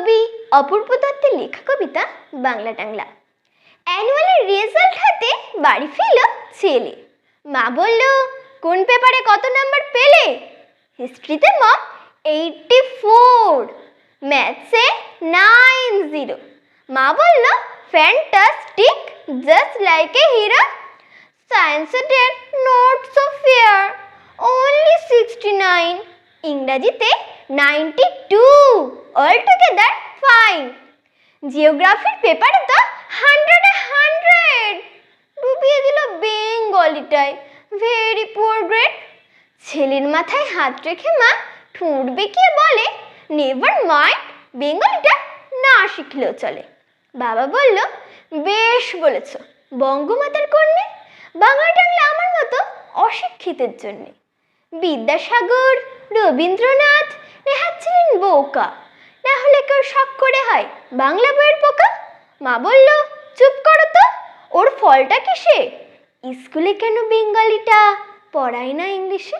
কবি অপূর্ব দত্তের লেখা কবিতা, বাংলা টাংলা। অ্যানুয়ালের রেজাল্ট হাতে বাড়ি ফিরল ছেলে। মা বলল, কোন পেপারে কত নাম্বার পেলে? হিস্ট্রিতে মম এইটটি ফোর, ম্যাথসে নাইন জিরো। মা বলল, fantastic, just like a hero. সায়েন্সে ten not so fair, only sixty nine. ইংরাজিতে ninety two all together fine জিওগ্রাফির পেপারে তো হান্ড্রেডে হান্ড্রেড ডুবিয়ে দিল বেঙ্গলিটায়। ভেরি পুয়ার গ্রেড ছেলের মাথায় হাত রেখে মা ঠোঁট বেঁকিয়ে বলে নেভার মাইন্ড বেঙ্গলিটা না শিখলেও চলে। বাবা বলল, বেশ বলেছ। বঙ্গমাতার কন্যে, বাংলা টাংলা আমার মতো অশিক্ষিতের জন্যে। বিদ্যাসাগর, রবীন্দ্রনাথ নেহাত ছিলেন বোকা? না হলে কেউ শখ করে হয়। বাংলা বইয়ের পোকা মা বলল, চুপ করো তো, ওর ফলটা কিসে স্কুলে কেন বেঙ্গলিটা? পড়ায় না ইংলিশে?